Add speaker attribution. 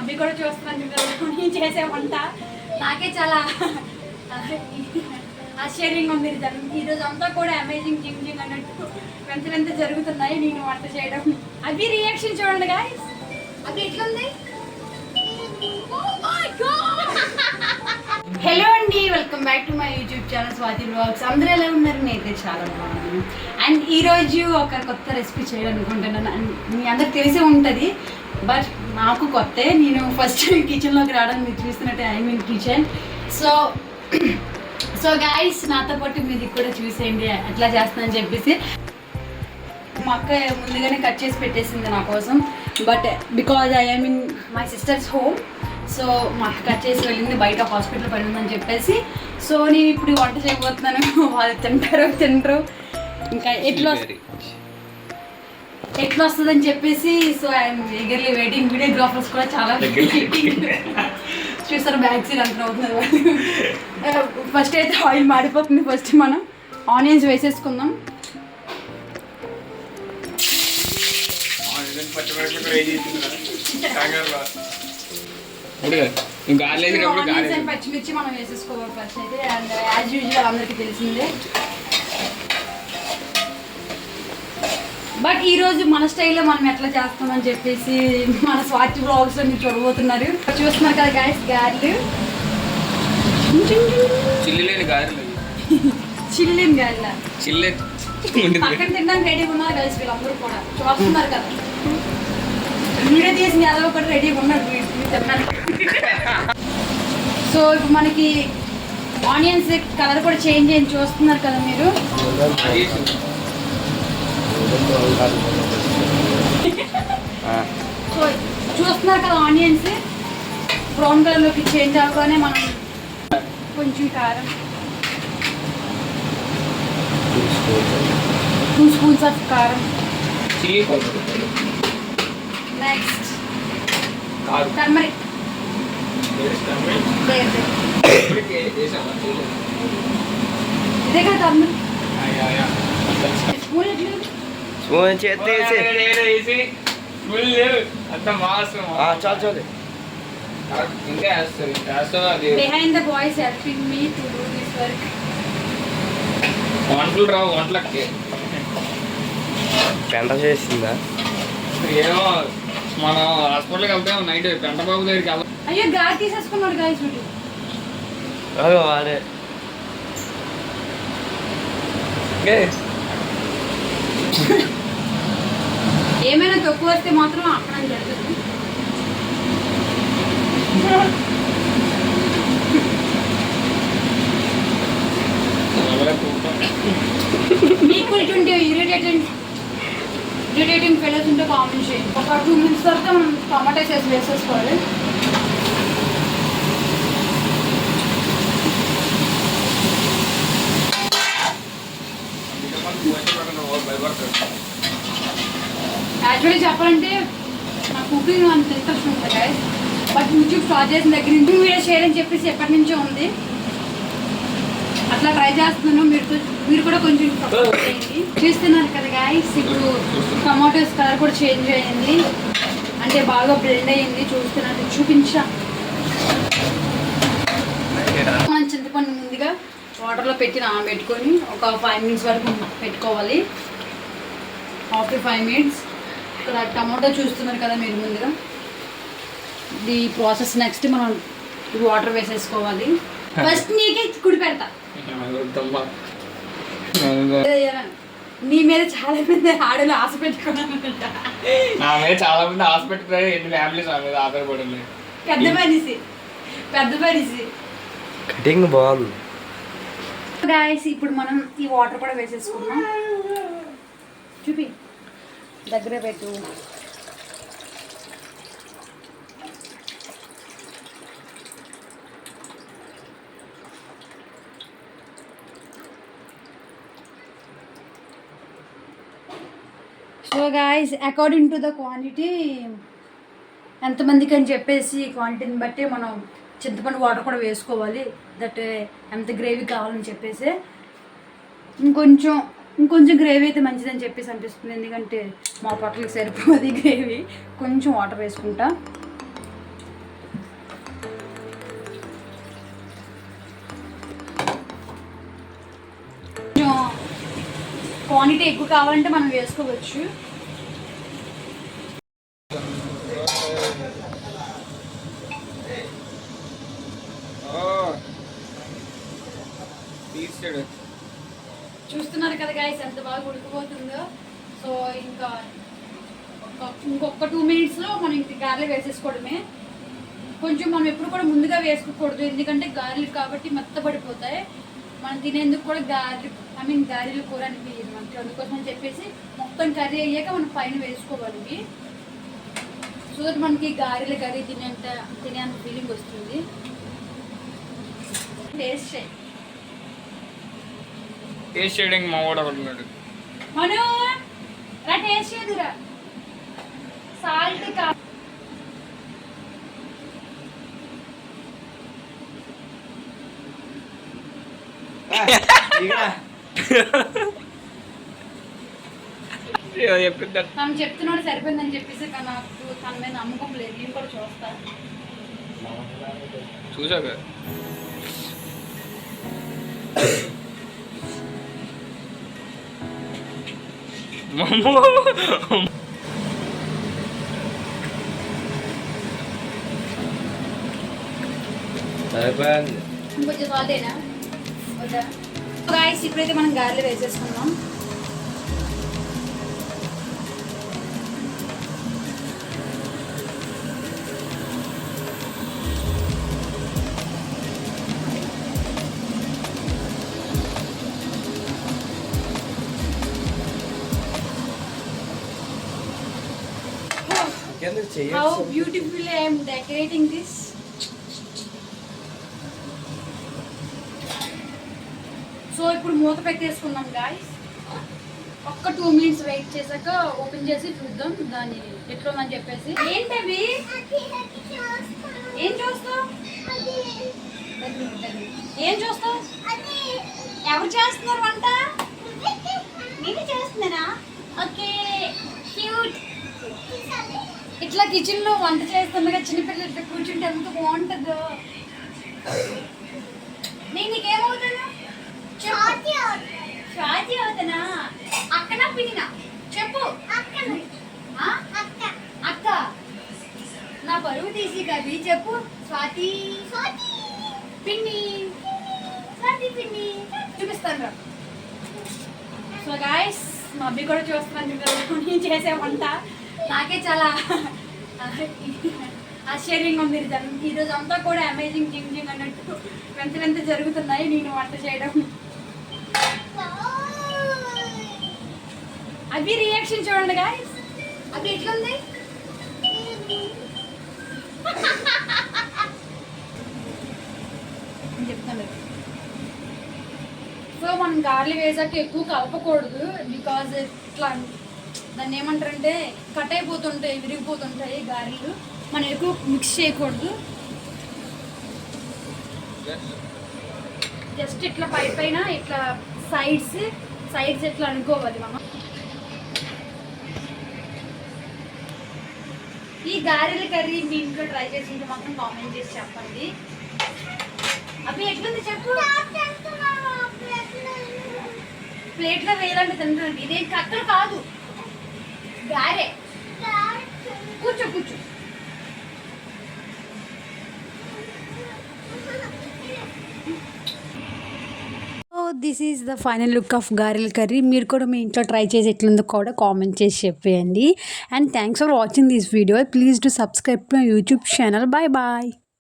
Speaker 1: అవి కూడా చూస్తున్నాను నేను చేసే వంట నాకే చాలా ఆశ్చర్యంగా ఉంది. ఈరోజు అంతా కూడా అమేజింగ్ జింగ్ జింగ్ అన్నట్టు వెంట వెంట జరుగుతున్నాయి. నేను వంట చేయడం. అవి రియాక్షన్ చూడండి గాయస్ అవి ఎట్లుంది? హలో అండి. Welcome back to my YouTube channel Swathi blogs అందరూ ఎలా ఉన్నారు? నేనైతే చాలా బాగున్నాను. అండ్ ఈరోజు ఒక కొత్త రెసిపీ చేయాలనుకుంటున్నాను. అండ్ మీ అందరికి తెలిసే ఉంటుంది. బట్ నాకు కొత్త నేను ఫస్ట్ కిచెన్లోకి రావడం మీరు చూస్తున్నట్టే I mean kitchen so so guys నాతో పాటు మీది కూడా చూసేయండి అట్లా చేస్తానని చెప్పేసి. మా అక్క ముందుగానే కట్ చేసి పెట్టేసింది నా కోసం. But because I mean my sister's home so మా అక్క కట్ చేసి వెళ్ళింది బయట హాస్పిటల్ పడి ఉందని చెప్పేసి. సో నేను ఇప్పుడు వంట చేయబోతున్నాను. వాళ్ళు తింటారో తింటారు ఇంకా ఎట్లా ఎట్లా వస్తుందని చెప్పేసి so I'm eagerly waiting videographers కూడా చాలా. చూస్తారు బ్యాక్ సైడ్ అంత అవుతున్నారు ఫస్ట్ అయితే ఆయిల్ మాడిపోతుంది ఫస్ట్ మనం. ఆనియన్స్ వేసేసుకుందాం. పచ్చిమిర్చి మనం వేసేసుకోవాలి ఫస్ట్ అయితే. అండ్ యాజ్ యూజువల్ అందరికీ తెలిసిందే. బట్ ఈ రోజు మన స్టైల్లో మనం ఎట్లా చేస్తామని చెప్పేసి మన స్వాతి బ్లాగ్స్ మీరు చూడబోతున్నారు. చూస్తున్నారు కదా గాయస్ గారెలు.
Speaker 2: చిల్లి లేని గారెలు.
Speaker 1: చిల్లిన్ గారెల?
Speaker 2: చిల్లే.
Speaker 1: పక్కన తినడానికి రెడీగా ఉన్నారు కలిసి వీళ్ళందరూ కూడా. చూస్తున్నారు కదా. వీడియో తీసి అదో ఒకటి రెడీగా ఉన్నారు. సో ఇప్పుడు మనకి ఆనియన్స్ కలర్ కూడా చేంజ్ అయ్యి చూస్తున్నారు కదా మీరు? చూస్తున్నారు కదా ఆనియన్స్ బ్రౌన్ కలర్లోకి చేంజ్ అవ్వగానే మనం కొంచెం కారం. టూ స్పూన్స్ ఆఫ్ కారం.
Speaker 2: చిల్లీ పౌడర్
Speaker 1: నెక్స్ట్
Speaker 2: కాదు
Speaker 1: టర్మరిక్ ఇదే కదా టర్మరిక్ స్పూన్ ఎట్లు
Speaker 3: చాలు
Speaker 1: behind the boys helping me to do this work
Speaker 2: వంటలు రావు వంటలకి
Speaker 3: పెంట చేసిందా
Speaker 2: ఏమో మనం హాస్పిటల్కి వెళ్తే నైట్ పెంటబాబు దగ్గరికి వెళ్దాం
Speaker 1: అయ్యో గాలి తీసేసుకున్నాడు గాయస్
Speaker 3: అదో వాడే
Speaker 1: ఏమైనా తక్కువ వస్తే మాత్రం అక్కడ జరుగుతుంది మీకు ఇటువంటి ఇరిటేటింగ్ ఇరిటేటింగ్ ఫెలోస్ ఉంటే కామెంట్ చేయండి. ఒక టూ మినిట్స్ తర్వాత మనం టమాటా వేసి వేసేసుకోవాలి. యాక్చువల్లీ చెప్పాలంటే నా కుకింగ్ అంత ఇంట్రెస్ట్ ఉంటుంది guys. బట్ యూట్యూబ్ స్టార్ట్ చేసిన దగ్గర నుంచి వీడియో షేర్ అని చెప్పేసి ఎప్పటి నుంచో ఉంది. అట్లా ట్రై చేస్తున్నాను. మీరు మీరు కూడా కొంచెం చేయండి. చూస్తున్నారు కదా గాయస్ ఇప్పుడు టమాటోస్ కలర్ కూడా చేంజ్ అయ్యింది అంటే బాగా బ్లెండ్ అయ్యింది చూస్తున్నాను చూపించా. మనం చింతపండు ముందుగా వాటర్లో పెట్టి నానబెట్టుకొని ఒక ఫైవ్ మినిట్స్ వరకు పెట్టుకోవాలి. ఆఫ్టర్ ఫైవ్ మినిట్స్ ఇక్కడ టమాటో చూస్తున్నారు కదా మీరు ముందుగా. ఈ ప్రాసెస్ నెక్స్ట్ మనం వాటర్ వేసేసుకోవాలి. ఫస్ట్ నీకే కుడి పెడతా. నీ మీద చాలా మంది ఆడలు ఆశ పెట్టుకున్నాను
Speaker 2: నా మీద చాలా మంది హాస్పిటల్ ఎన్ని ఫ్యామిలీస్ నా మీద ఆధారపడి ఉన్నాయి
Speaker 1: పెద్ద మనిషి. పెద్ద మనిషి.
Speaker 3: కటింగ్ బాగుంది
Speaker 1: గాయస్ ఇప్పుడు మనం ఈ వాటర్ కూడా వేసేసుకున్నాం చూపి. దగ్గర పెట్టు. So guys according to the quantity ఎంతమందికి అని చెప్పేసి క్వాంటిటీని బట్టి మనం చింతపండు వాటర్ కూడా వేసుకోవాలి. దట్ uh, ఎంత గ్రేవీ కావాలని చెప్పేసి. ఇంకొంచెం ఇంకొంచెం గ్రేవీ అయితే మంచిదని చెప్పేసి అనిపిస్తుంది. ఎందుకంటే మా పొట్టలకి సరిపోదు గ్రేవీ కొంచెం వాటర్ వేసుకుంటా. కొంచెం క్వాంటిటీ ఎక్కువ కావాలంటే మనం వేసుకోవచ్చు.
Speaker 2: తీసాడు.
Speaker 1: చూస్తున్నారు కదా గాయస్ ఎంత బాగా ఉడికిపోతుందో. సో ఇంకా ఇంకొక టూ మినిట్స్లో మనం ఇంక గారెలు వేసేసుకోవడమే. కొంచెం మనం ఎప్పుడు కూడా ముందుగా వేసుకోకూడదు ఎందుకంటే గారెలు కాబట్టి మెత్తపడిపోతాయి మనం తినేందుకు కూడా గారెలు ఐ మీన్ గారెలు కూర అనిపించదు మనకి. అందుకోసం అని చెప్పేసి మొత్తం కర్రీ అయ్యాక మనం పైన వేసుకోవాలి. సో దట్ మనకి గారెలు కర్రీ తినేంత తినేంత ఫీలింగ్ వస్తుంది. టేస్ట్ చేయి.
Speaker 2: టేస్ట్ చేయడానికి మా వాడు ఒకటి ఉన్నాడు
Speaker 1: మను రా టేస్ట్ చేదురా సాల్ట్ కా
Speaker 2: చెప్పిందా
Speaker 1: తను చెప్తున్నాడు సరిపోయిందని చెప్పేసి నాకు తన మీద నమ్మకం లేదు. నేను కూడా చూస్తా.
Speaker 2: చూసాక
Speaker 3: సరిపోయింది
Speaker 1: ఇంకొంచెం సాల్టేనా వద్దా గాయస్ ఇప్పుడైతే మనం గారెలు వేసేసుకున్నాం. How beautiful I'm decorating this so ఇప్పుడు మూత పెట్టేసుకున్నాం గాయస్ ఒక్క టూ మినిట్స్ వెయిట్ చేశాక ఓపెన్ చేసి చూద్దాం దాన్ని ఎట్లుందని చెప్పేసి. ఏంటవి ఏం చూస్తావు? ఏం చూస్తావు? ఎవరు చేస్తున్నారు వంట నేను చేస్తున్నానా ఓకే క్యూట్ ఇట్లా కిచెన్లో వంట చేస్తుండగా చిన్నపిల్లలు ఇట్లా కూర్చుంటే ఎంత బాగుంటుందో. నేను నీకేమవుతాను షాజీ అవుతానా? అక్కనా పిన్నినా? చెప్పు? అక్క. నా పరువు తీసి కవి చెప్పు. స్వాతి. పిన్ని. స్వాతి పిన్ని. చూపిస్తాను రా సో గాయస్ మా అబ్బి కూడా చూస్తున్నాను నేను చేసే వంట. నాకే చాలా ఆశ్చర్యంగా ఉంది ఈరోజు అంతా కూడా అమేజింగ్ జింగ్ జింగ్ అన్నట్టు వెంట వెంట జరుగుతున్నాయి నేను వంట చేయడం. అవి రియాక్షన్ చూడండి గాయస్ అవి ఎట్లుంది? ఉంది చెప్తాను. సో మనం గార్లు వేసాక ఎక్కువ కలపకూడదు బికాజ్ ఇట్లా దాన్ని ఏమంటారంటే కట్ అయిపోతుంటాయి విరిగిపోతుంటాయి గారెలు. మనం ఎక్కువ మిక్స్ చేయకూడదు. జస్ట్ ఇట్లా పై పైన ఇట్లా సైడ్స్ సైడ్స్ ఎట్లా అనుకోవాలి మనం ఈ గారెల కర్రీ మీ ఇంట్లో ట్రై చేసి మాత్రం కామెంట్ చేసి చెప్పండి. అవి ఎట్లుంది చెప్పు. ప్లేట్లో వేయాలంటే తింటానండి ఇదేం కక్కలు కాదు. గారె కూర్చో కూర్చో this is the final look of గారెల curry మీరు కూడా మీ ఇంట్లో ట్రై చేసి ఎట్లుందో కూడా కామెంట్ చేసి చెప్పేయండి. And thanks for watching this video please to subscribe to my YouTube channel bye bye